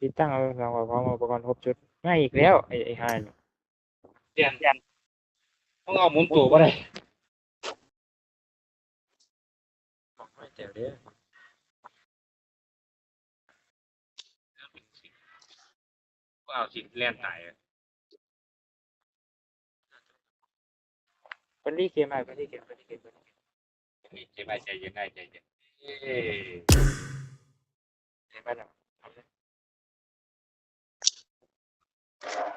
ติดตั้งเอาสองพร้อมอุปกรณ์ครบชุดง่ายอีกแล้วไอ้ไอ้ห่านี่เปลี่ยนเปลี่ยนต้องเอาหมุนตัวบ่ได้บอกไม่แจ๋วเด้อก็เอาสิแล่นตายอะคนที่เกมอะไรคนที่เกมคนที่เกมคนที่เกมนี่ใจไปใจเย็นได้ใจเย็นเอ้ยเกมบ้านเราทำเลย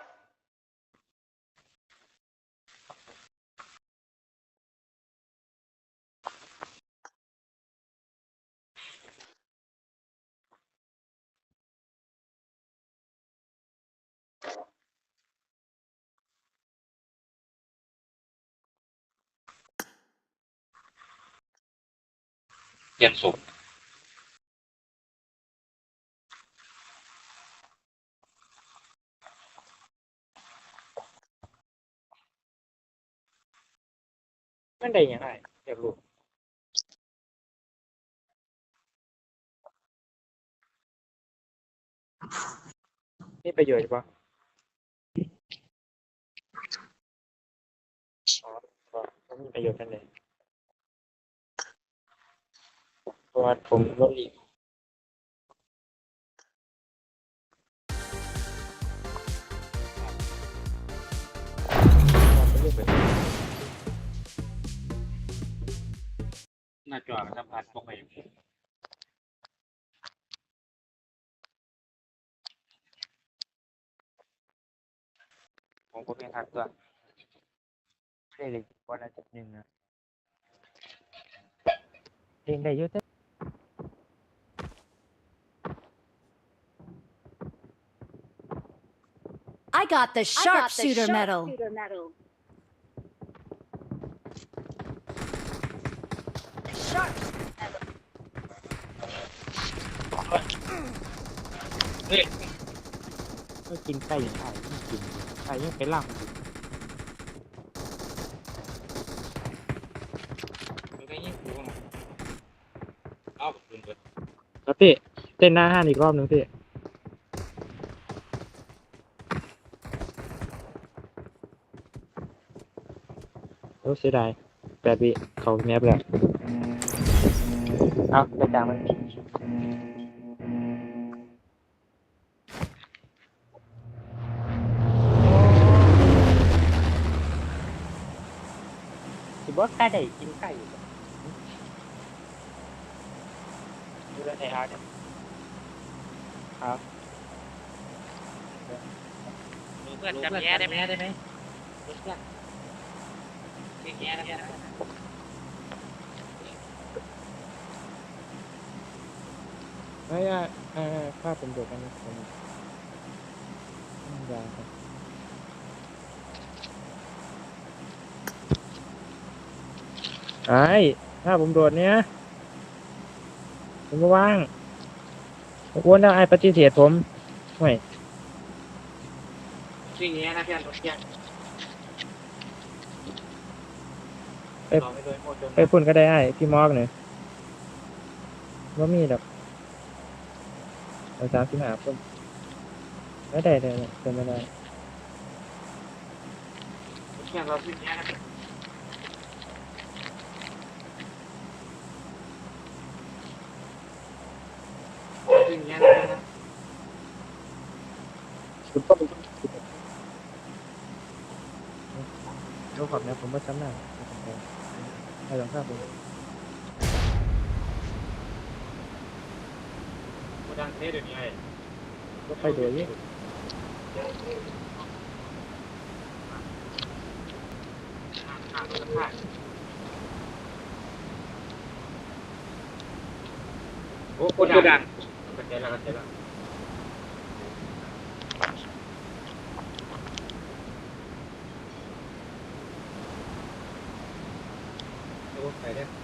เปลี่ยนศพ มันได้ยังไงอยากรู้มีประโยชน์ปะอ๋อก็มีประโยชน์กันเลยเพราะว่าผมรถอีกหน้าจอมันสัมผัสพวกไปผมก็เพียงทักตัวได้เลยวันละจุดหนึ่งนะเองได้เยอะแต่ I got the I got the sharpshooter medal. Sharpshooter medal. ก็กินไก่ยังไงไม่กินไก่ยังไปล่างอยู่มันก็ยิ่งรู้นะเอาปืนเปิดแล้วพี่เต้นหน้าห้านอีกรอบหนึ่งพี่โอ้เสียดายแปดวิเขาแมปแล้วเอาไปจางมัน สิบอกไก่ได้กินไก่อยู่บ่ดูแลในอาร์ตเนี่ยครับเพื่อนจำแย่ได้ไหมได้ไหมเพื่อนแย่ได้ไหม เอ้ยอะเอ่อภาพเป็นเดียวกันนะผมยาวครับไอ้ถ้าผมโดดเนี้ยผมไม่ว่างผมวนแล้วไอ้ปฏิเสธผมห่วยจริงแย่นะเพื่อนเพื่อนไปรอไม่เลยโมจนไปพุ่นก็ได้ไอ้พี่มอกเนี่ยว่ามีดอก เอาสามสิบห้าพุ่นไม่ได้เลยเป็นไม่ได้เพื่อนเราขึ้นแย่นะขึ้นแย่นะคุณต้องเป็นดูขอบเนี่ยผมว่าจำหน้าให้ลองภาพดู กูดังเทสเดี๋ยวนี้ ไอ้ก็ไปดูยี่ห่างกันผ่านโอ้กูดังกันเจแล้วกันเจแล้วโอ้ไปได้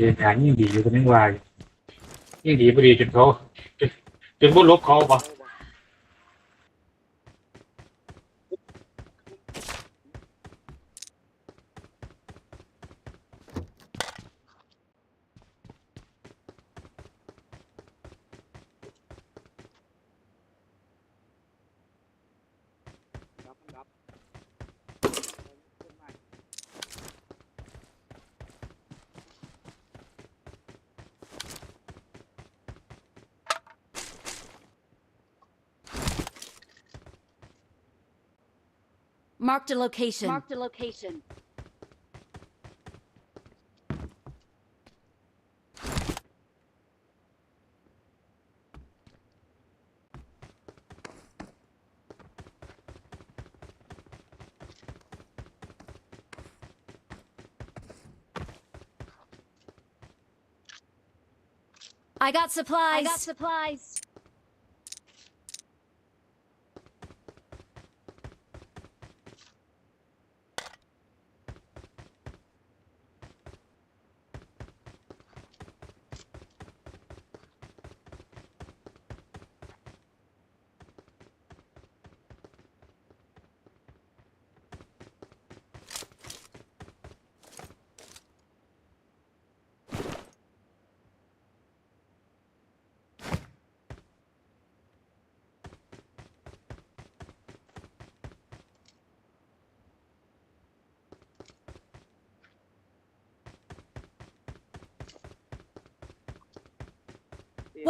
เรียนงานยิ่งดีอยู่ก็ไม่ว่ายยิ่งดีพอดีจนเขาจนจนบุลบเขาปะ Marked a location. Marked a location. I got supplies. I got supplies.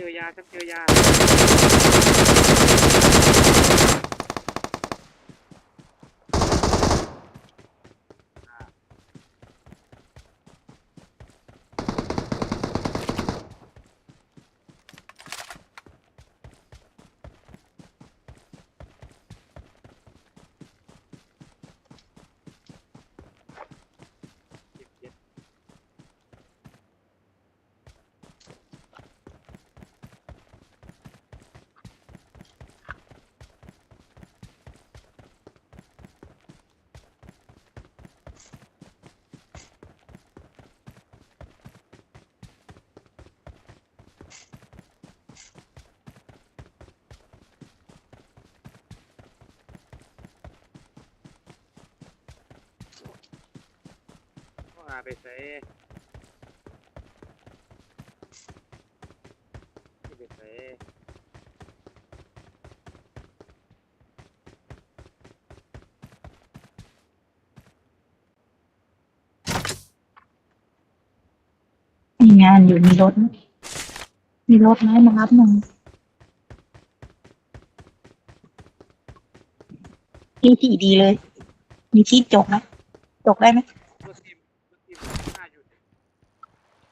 เจอยาครับเจอยา ก็อาไปใส่ที่ไปใส่มีงานอยู่มีรถไหมมีรถไหมมารับหน่อยมีที่ดีเลย มีที่จกไหมจกได้ไหมตัวทีม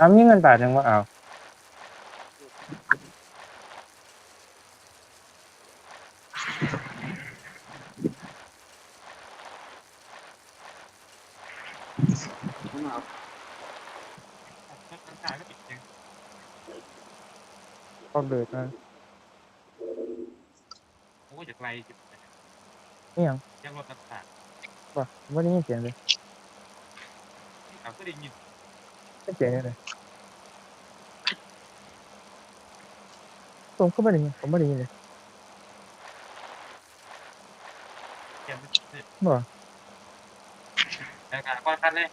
เอามีเงินบาทหนึ่งว่าเอาก็เดือดนะโอ้ยจากไกลจิบนี่ยังยังรถต่างว่าไม่ได้ยินเสียงเลยๆเขาก็ได้ยิน ไม่เสียงเลยผมก็ไม่ได้ยินผมไม่ได้ยินเลยเสียงบ่แต่การก้อนคันเลย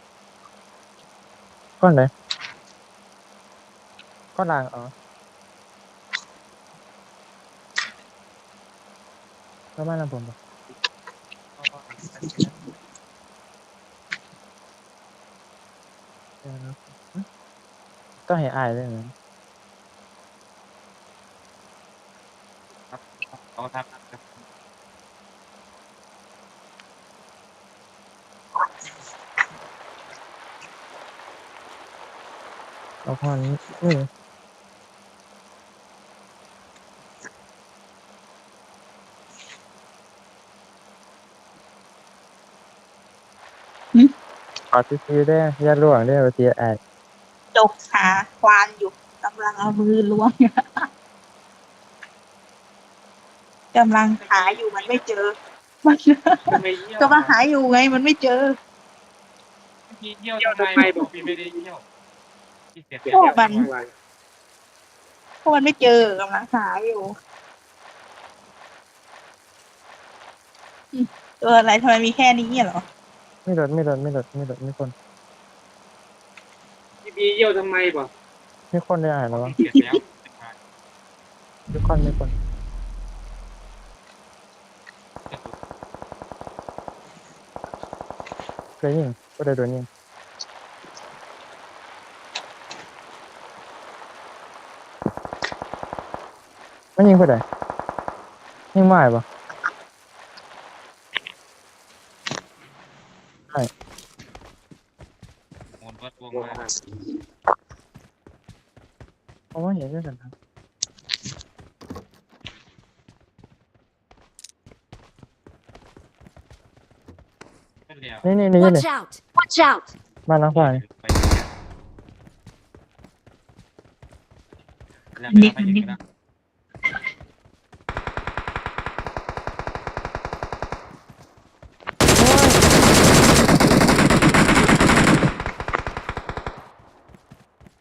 ก้อนไหนก้อนลางอ๋อประมาณนั้นผมปะเดี๋ยวนะ ต้องให้อายเลยนะเขาทำเอาพอนี้นี่เลยหึขอซื้อๆได้อยาหลวงได้เอาเสียอาย จกขาควานอยู่กำลังเอามือล้วงอยู่กำลังหาอยู่มันไม่เจอ มันไม่เยี่ยวกำลังหาอยู่ไงมันไม่เจอพี่เยี่ยวทำไมบอกพี่ไม่ได้เยี่ยวพี่เสียพวกมันเพราะมันไม่เจอกำลังหาอยู่อืมตัวอะไรทำไมมีแค่นี้เหรอ ไม่หลดไม่หลดไม่หลดไม่หลดไม่คน พี่บีเยี่ยวทำไมบอกไม่คนได้อ่านแล้ววะเสียแล้วไม่คนไม่คนเคยยิงก็ได้โดนยิงไม่ยิงเพื่อใดยิงไม่ปะ Có vậy chứ thành hả? Nè nè nè nè. Watch out. Watch. Mà nó phải. Đi đi.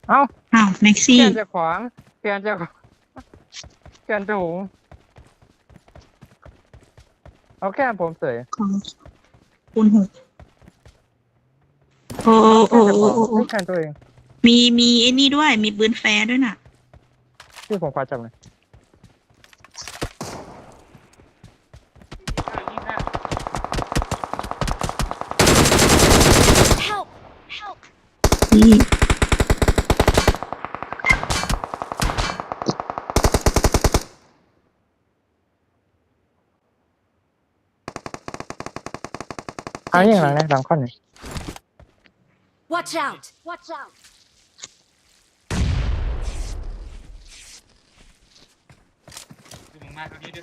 เอ้าอ้าวแม็กเปซี่ลี่ ยนจากขวางเปลี่ยนจากเปลี่ยนจากหูเอาแค่ผมเสยของคุณหกโอ้โอ้โอ้โอ้โอ้ไม่แค่ตัวเองมีมีไอ้นี่ด้วย มีปืนแฟร์ด้วยน่ะที่ผมคว้าจับเลย Help! Help! นี่ เอาอย่างหลังนะหลังข้อนหนึ่ง Watch out! Watch out!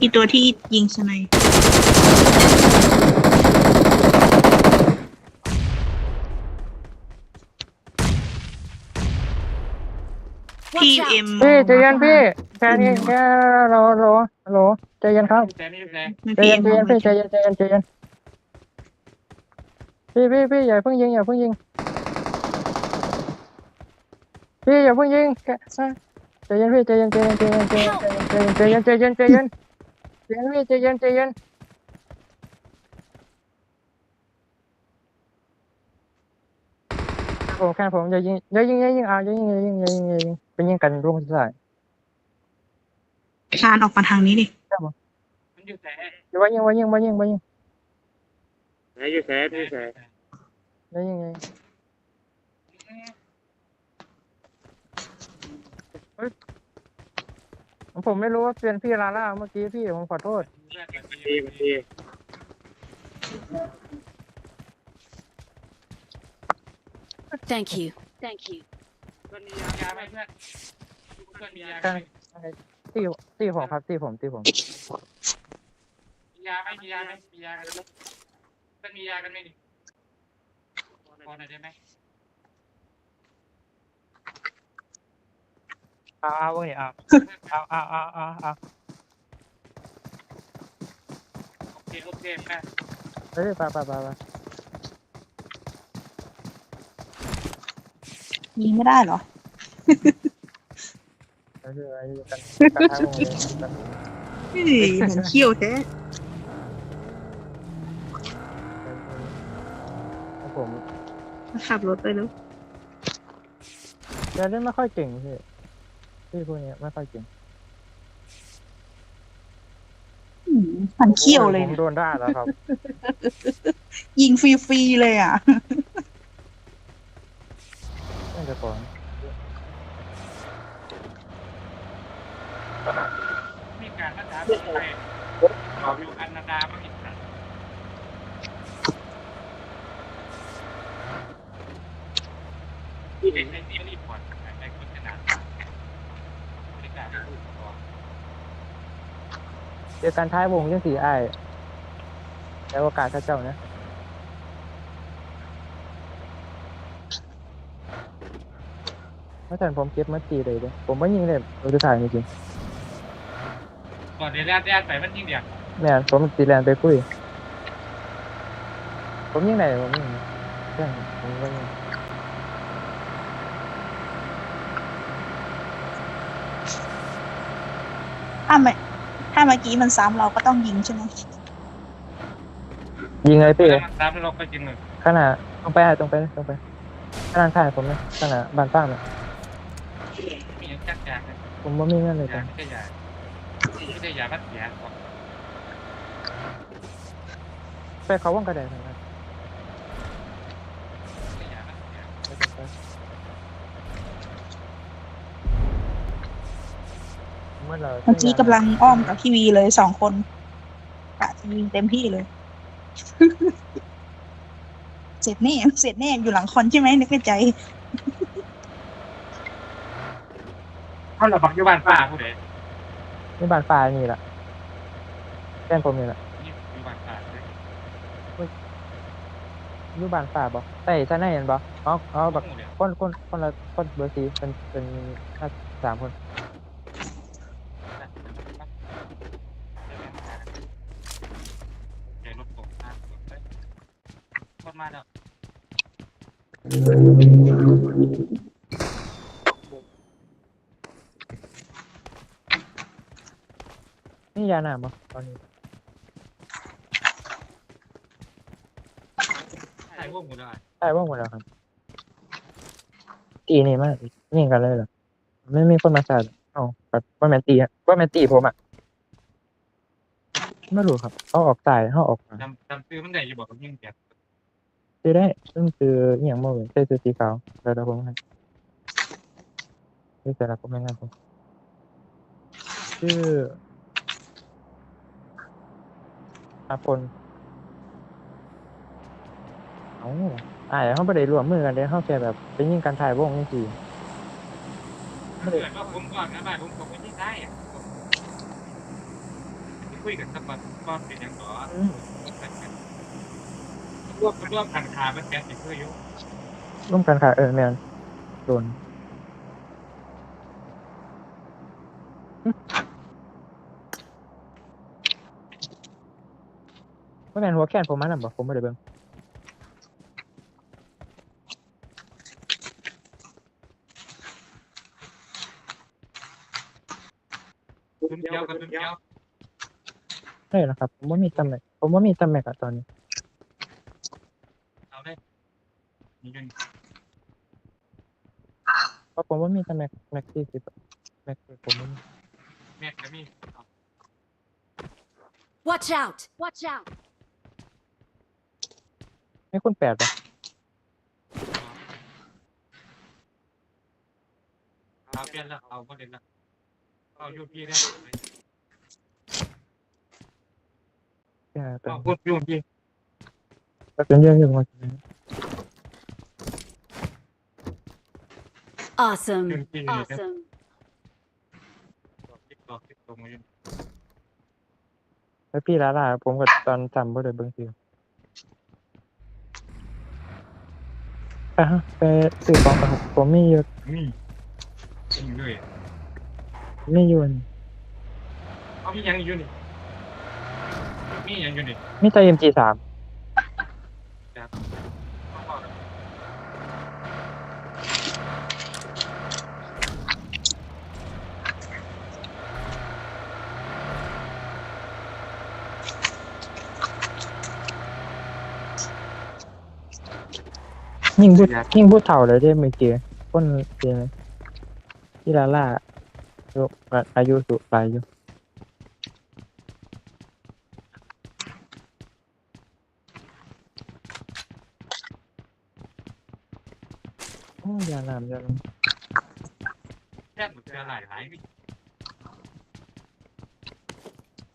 อีตัวที่ยิงสไนป์ Watch พี่ out! เอ็มพี่ใจเย็นพี่แค่นี้แค่โหลโหลโหลใจเย็นครับแต่นี่แรงไม่ใจพี่เย็เอ็นมใจเย็นพี่ใจเย็นใจเย็นใจเย็น พี่พี่พี่อย่าเพิ่งยิงอย่าเพิ่งยิงพี่อย่าเพิ่งยิงแค่ใจเย็นพี่ใจเย็นใจเย็นใจเย็นใจเย็นใจเย็นใจเย็นใจเย็นใจเย็นพี่ใจเย็นใจเย็นผมแค่ผมอย่ายิงอย่ายิงอย่ายิงอ่าอย่ายิงอย่ายิงอย่ายิงอย่ายิงเป็นยิงกันร่วมสายคลานออกมาทางนี้ดิมันอยู่แสอย่าว่ายิงว่ายิงว่ายิงว่ายิง ไหนจะแสนจะแสนแล้วยังไงเฮ้ยผมไม่รู้ว่าเป็นพี่ลาล่าเมื่อกี้พี่ผมขอโทษ มันดีมันดีพื่อนมียาไหมเพื่อนเพื่อตีตีผมครับตีผมตีผมยาไหมมียาไหมมียากันไหม เพื่อนมียากันไหมนี่พอหน่อยได้ไหมเอาเอาเว้ยเอาเอาเอาเอาเอาเอาโอเคโอเคแม่เฮ้ยไปไปไปไปยิงไม่ได้เหรอ เฮ้ยไอ้กันกันทางวงเลยกัน เฮ้ยเหมือนเขี้ยวแท้ ครับผม ขับรถไปแล้วแกเล่นไม่ค่อยเก่งพี่พี่พวกเนี้ยไม่ค่อยเก่งอืมมันเขี้ยวเลยผมเนี่ยโดนได้แล้วครับ ยิงฟรีๆเลยอะ น่าจะก่อนมีการรักษาที่ไปเราอยู่แคนาดาไม่ผิดนะที่ เด็กในที่รีพอร์ตในโฆษณาบริการผู้ปกครองเจอกันท้ายวงยังสี่ไอ้ายแล้วโอกาสข้าเจ้านะเมื่อก่อนผมเก็บมาตีเลยเลยผมไม่ยิงเลยเราจะถ่ายจริงก่อนเดี๋ยวแรกแรกไปมันยิ่งเดียวๆแม่นผมตีแลนไปคุย ผมยิงไหนผมยิงใช่ผมก็ยิง ถ้า ไม่ถ้าเมื่อกี้มันซ้ำเราก็ต้องยิงใช่ไหมยิงเลยพี่ตามเราไปจริงเลยขนาดตรงไปอะตรงไปตรงไปขนาดถ่ายผมนะขนาดบานป้าเนี่ยมีอย่างจักยาผมว่ามีเงินเลยยาจ้ะไม่ใช่ยาไม่ใช่ยาบัดเสียไปเขาว่างกระแดงนะไม่ใช่ยาบัดเสีย ไปไป เมื่อเราเมื่อกี้กำลังอ้อมกับพี่วีเลยสองคนกะจะยิงเต็มที่เลย เสร็จแน่เสร็จแน่อยู่หลังคอนใช่ไหมนึกในใจเขาเราบักยุบานป้าผู้ใดนี่บานปลายนี่แหละแก้มผมนี่แหละนี่ยุบานป้าเลยอยู่บานป่าบ่ใส่ชั้นไหนเห็นบ่เอาเอาแบบหมู่เดียวคนคนคนละคนเบอร์สีเป็นเป็นห้าสามคน เดี๋ยวรถตกน้ำตกไปรถ มาแล้วนี่ยาหนามบ่ตอนนี้ใช่พวกหมู่ได้ใช่ว่าหมดแล้วครับตีนี่มากยิงกันเลยเหรอไม่มีคนมาสาดเอ้าแบบว่าแมนตีอะว่าแมนตีผมอะไม่รู้ครับเขาออกสายเขาออกขวาจำจำซื้อมันได้อยู่บอกเขายิ่งเจ็บ ซื้อได้ซึ่งซื้ออหย่างโมเลยใส่ซื้อสีขาวแล้วเราผมให้นี่แต่ละผมไม่งานผมชื่ออาพลเอาอ่าเขาไม่ได้รวมมือกันเลยเขาแค่แบบไปยิงกันถ่ายวงนี่สิเกิดว่าผมก่อนนะบ้านผมผมไม่ได้อะคุยกันสักวันก่อนเป็นอย่างต่อ ร่วมร่วมกันขาเป็นแกติดเพื่อยุร่วมกันค่ะเออแมนโดนว่าแมนหัวแขนผมมันน่ะบอกผมไม่ได้เบิ่งตุ้มเดียวกันตุ้มเดียวใช่แล้วครับ ผมว่ามีตำแหน่งผมว่ามีตำแหน่งอะตอนนี้ เอาได้ มีเงินเพราะผมว่ามีตำแหน่แม็กซี่สิบแม็กซี่ผมว่มีแม่ก็มี Watch out! Watch out. ไม่คุณแปดป่ะเอาเปลี่ยนแล้วเอาก็เล่นล้วเอายูพีได้แค่เป็นเอาพูดยูพีก็เป็นเรื่องเรื่องมา Awesome. จริงจริงเลยครับ Awesome. ติ๊กตอกติ๊กตอกมาอยู่แล้วพี่ลาล่าผมก็ตอนจำบ่ได้เบิ่งคือไปฮะไปซื้อของก่อนครับผมมีอยู่นี่จริงเลยมีอยู่อันเอามียังอยู่นี่มียังอยู่นี่มีแต่ MG3 ยิ่งพูดยิ่งพูดเถ่าเลยได้ไม่เจอคนเจอพี่ลาล่าอายุอายุสุปลายอยู่โอ้ยาลามยาลามแค่หมดเจอหลายหลายนี่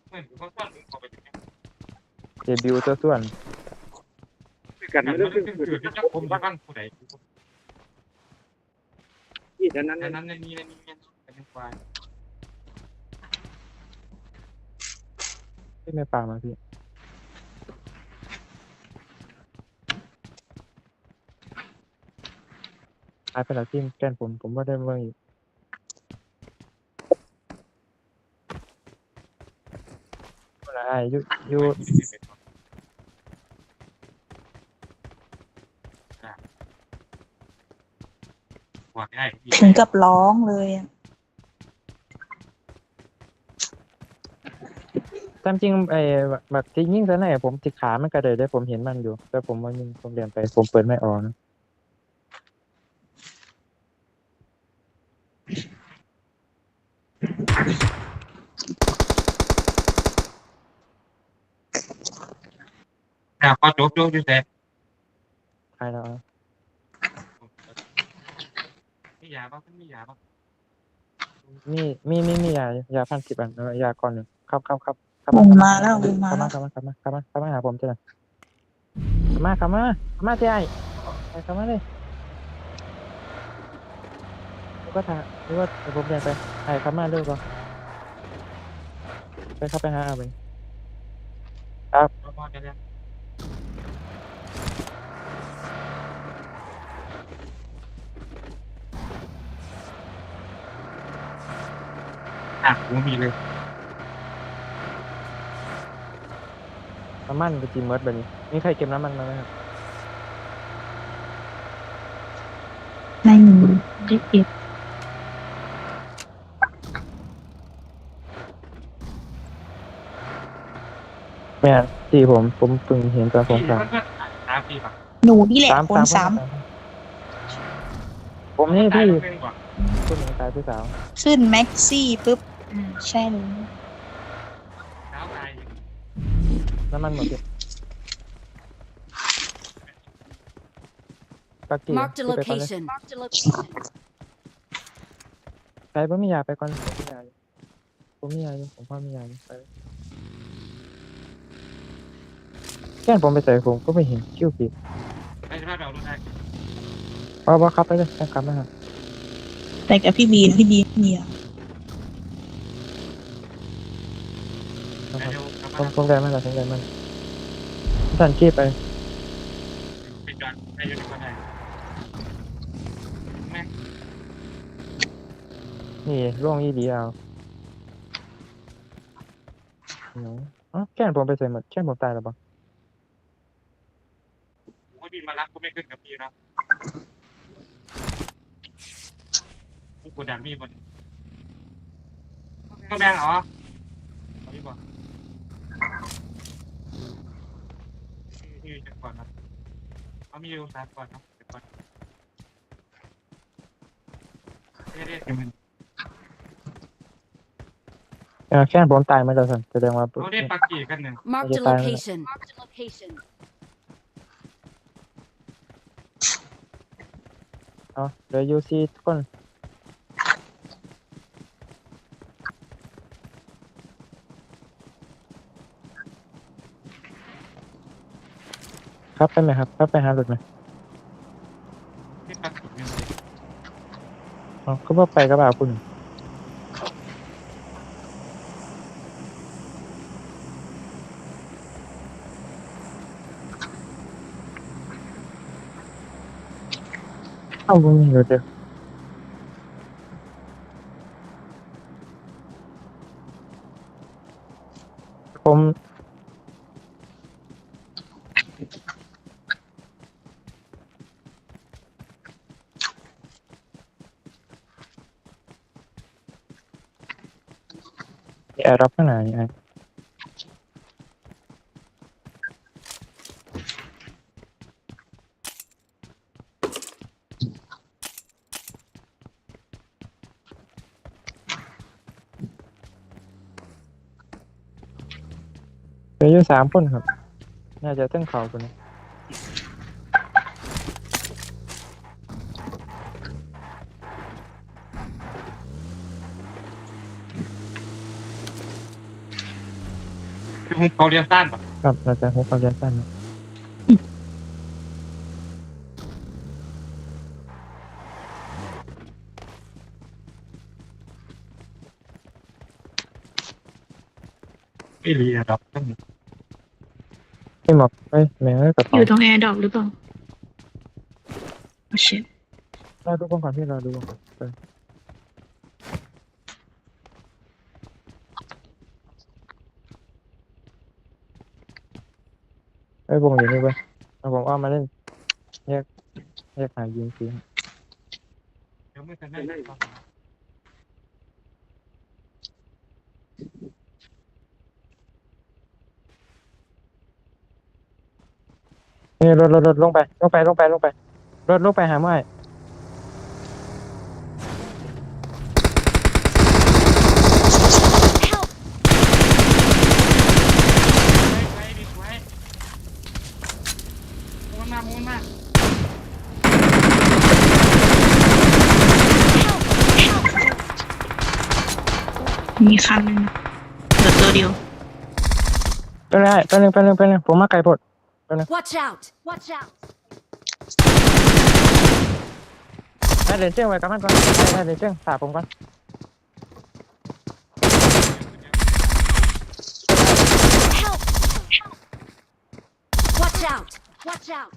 เหมือนเขาซ่อนมึงเข้าไปอย่างเงี้ยเดบิวต์ตัวส่วน กันไม่ได้เพิ่งเกิดที่จักผมบ้านผู้ใดที่นั้นแต่นั้นในนี้ในนี้เป็นควายที่ไม่ปากมาพี่หายไปแล้วที่แกนผมผมว่าได้เมื่ออีกคนละอายอยู่ อยู่หวังง่ายถึงกับร้องเลยอะตามจริงไอ้แบบที่ยิ่งซะไหนผมติดขามันกระเดยได้ผมเห็นมันอยู่ แต่ผมว่ายิงผมเรียนไป ผมเปิดไม่ออกนะอ่าพอจบจบอยู่แต่ใครแล้ว มียาบ้างมียาบ้างมีมีมีมียายาพันสิบอันแล้วยาก่อนหนึ่งครับครับครับครับวงมาแล้ววงมาเข้าแล้มาวเข้ามาเข้ามาเข้ามาเข้ามาหาผมเจ้าหน่อยเข้ามาเข้ามาเข้ามาเจ้าไอ้ไปเข้ามาเลยผมก็ถามหรือว่าเดี๋ยวผมเรียนไปไอ้เข้ามาเร็วก่อนไปเข้าไปหาเอาไปพอจะแล้วอะกูมีเลยน้ำมันไปจีเมิร์ดแบบนี้มีใครเก็บน้ำมันมาไหมครับไม่มีได้เก็บแม่ที่ผมผมเพิ่งเห็นตอนสงครามสามปีป่ะหนูนี่แหละคนซ้ผมนี่พี่เรื่องกว่าคุณหญิงตายพี่สาวำขึ้นแม็กซี่ปุ๊บอืม ใช่เลยเท้าตายน้ำมันหมดเลยปักกี้ Marked a ที่ไปก่อนเลย location. Marked a location. ไปผมมียาไปก่อนผมมียาอยู่ผมมียาอยู่ผมพ่อมียาอยู่ไปเลยแค่นผมไปใส่ผมก็ไม่เห็นคิ้วผิดไปสภาพเราดูได้ว่าว่าครับไปเลยแค่กลับมาครับแต่กับพี่บีนพี่บีนเนี่ย แต่เดี๋ยวกลับผมมาผมได้มาแล้วผมได้มาสั่นขี้ไปไปจอดไปอยู่ที่คนไหนแม่นี่ร่วงยี่ดีเอาหนูอ๋อแค่นผมไปใส่หมดแค่นผมตายแล้วปะกูบินมารับกูไม่ขึ้นกับพี่นะกูดังพี่บนก็แบงเหรอเอาพี่บอก พี่จะก่อนนะเอามีอยู่สามก่อนนะเดี๋ยวก่อนเรียกเรียกมันเออแค่นผมตายมาแล้วสั่นแสดงว่าเขาได้ปากกี่กันหนึ่ง Marked a Okay, fine. location. Marked a location. เอาเหลือยูซีทุกคน ครับไปไหมครับครับไปหารถไหมที่ปากกี่หนึ่งเอ๋อก็ว่าไปกับบ่าคุณเอาบ่มีรถเด้อผมแอ ร์รับข้างหน้านี่ไอ้เหลืออยู่สามคนครับ น่าจะเต้นเขาคนนี้ คือผมเขาเรียนสั้นป่ะครับน่าจะหัวความยันสั้นครับไม่รีนะครับต้องพี่หมอกเอ้ยแม่งกระอเป๋ายู่ตรงแอร์ดรอปหรือเปล่าโอเครอดูก่อนก่อนพี่รอดูก่อนไปไอ้ยวงอยู่นี่เว้ยเอาผมอ้อมมาเล่นแยกแยกหายิงทียังไม่ทันได้นี่รถรถรถลงไปลงไปลงไปลงไปรถลงไปหาไม้ Help! ไว้ดิไว้มูนมามูนมา Help! มี คันหนึงเหลือตัวเดียว ไปเลยไปเลยไปเลยไปเลยผมมาไกลพด Watch out! Watch out! ให้เดินเชื่องไว้กับมันก่อนให้เดินเชื่องสาผมก่อน Help! Watch out! Watch out!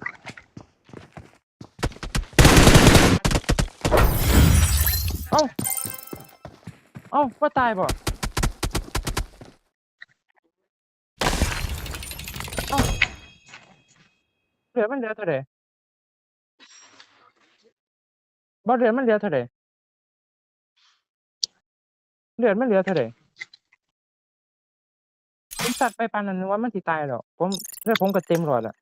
เอ้าเอ้าว่าตายบ่เอ้า เหลือมันเหลือเท่าไหร่บ่เหลือมันเหลือเท่าไหร่เหลือมันเหลือเท่าไหร่ผมตัดไปปานนั้นว่ามันสิตายหรอกผมเลือดผมก็เต็มหลอดอะ